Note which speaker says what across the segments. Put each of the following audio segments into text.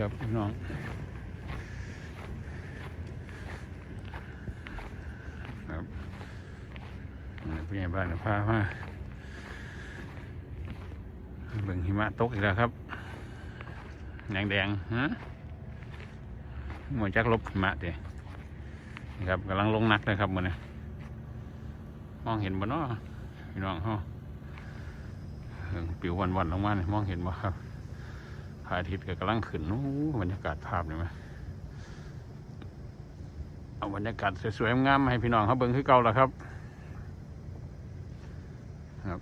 Speaker 1: ครับพี่น้องครับนี่ผู้ใหญ่บ้านพามาเบิ่งหิมะตกอีกแล้วครับแดงแดงๆฮะหมวยจักลบหิมะเด้นี่ครับกำลังลงนักเลยครับมันนี้มองเห็นบ่เนาะพี่น้องเฮาปิววันวันๆลงมาเนี่ยมองเห็นบ่ครับ ระอาทิตย์ก็กำลังขึ้นนู้บรรยากาศภาพนี่ไหมเอาบรรยากาศสวยๆงามๆมให้พี่น้องเขาเบิ่งคือเก่าแล้วครับ ครับ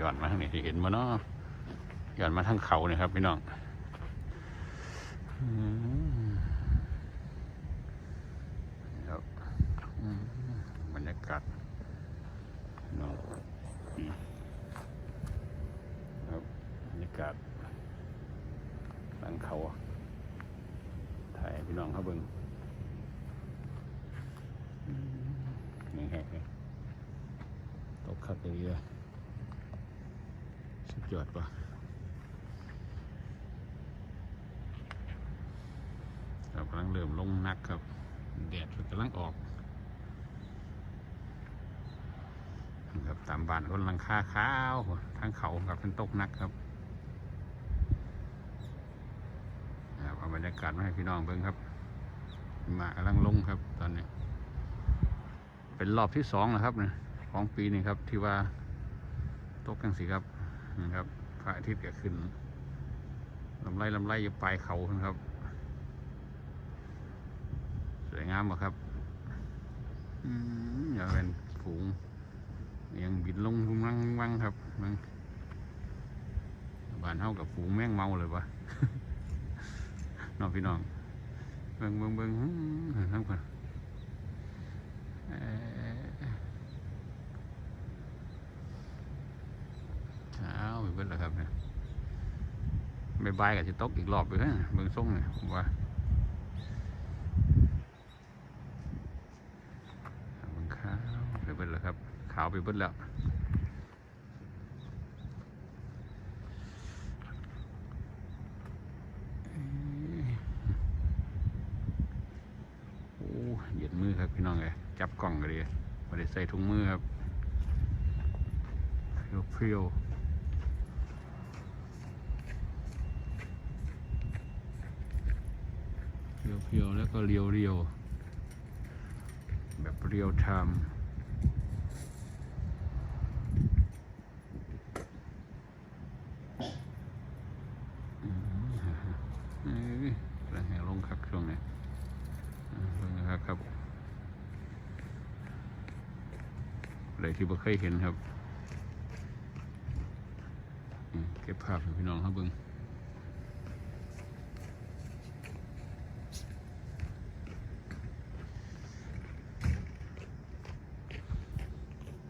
Speaker 1: ย้อนมาทางนี้ที่เห็นมาเนาะย้อนมาทางเขาเนี่ยครับพี่น้องบรรยากาศพี่น้องอืม ครับบรรยากาศหลังเขาถ่ายพี่น้องเขาเบิ่งนี่แหกเลยตกคักเลยเลยสุดยอดปะครับกำลังเริ่มลงนักครับ แดดกำลังออกครับตามบ้านคนลังคาขาวทางเขาครับเป็นตกนักครับครั บรรยากาศมาให้พี่น้องเบิ่งครับ มากำลังลงครับตอนนี้ เป็นรอบที่สองนะครับเนะของปีนี้ครับที่ว่าตกกันสิครับนะครับพระอาทิตย์ก็ขึ้นลำไรลำไรอยู่ปลายเขาครับ สวยงามบ่ครับอืมอย่าเป็นฝูงยังบินลงพุ่งวังวังครับมังบ้านเท่ากับฝูงแมงเมาเลยวะ น้องพี่น้องเบิ่งเบิ่งเบิ่งห้อทั้งคนเออเช้าไปเบิดแล้วครับเนี่ยบายกับจะตกอีกรอบไปเลยเบิ่งส่งเนี่ยว่าเบิ่งขาวไปเบิดแล้วครับ ขาวไปเบิดแล้ว โอ้เหยียด มือครับพี่น้องเลยจับกล่องกันเลยไม่ได้ใส่ถุงมือครับเพียวเพียวเพียวเพียวแล้วก็เรียวเรียวแบบเรียวไทม์อืมเอ้ยกำลังแห่ลงคักช่วงนี้อ่าเบิ่งนะครับครับ อะไรที่บ่เคยเห็นครับเก็บภาพให้พี่น้องครับเบิ่ง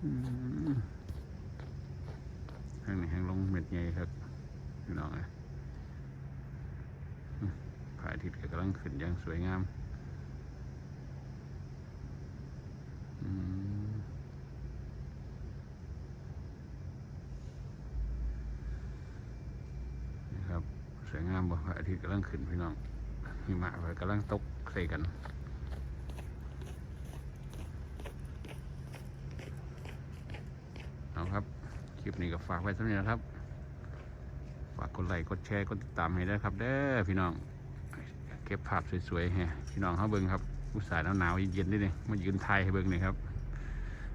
Speaker 1: อืมทางนี้แห้งลงเม็ดใหญ่ครับพี่น้องนะพระอาทิตย์ก็กำลังขึ้นอย่างสวยงาม อืมนะครับ สวยงามบ่พระอาทิตย์กำลังขึ้นพี่น้องหิมะไปกำลังตกใส่กันเอาครับ คลิปนี้ก็ฝากไว้สำหรับนี้นะครับ ฝากกดไลค์กดแชร์กดติดตามให้ด้วยครับ เด้อพี่น้อง เก็บภาพสวยๆให้พี่น้องเขาเบิ่งครับอุตส่าห์หนาวๆเย็นๆนิดนึงมายืนไทยให้เบิ่งหน่อยครับ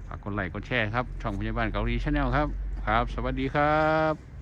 Speaker 1: ฝากกดไลค์กดแชร์ครับ ช่องพยาบาลเกาหลีชาแนลครับ ครับ สวัสดีครับ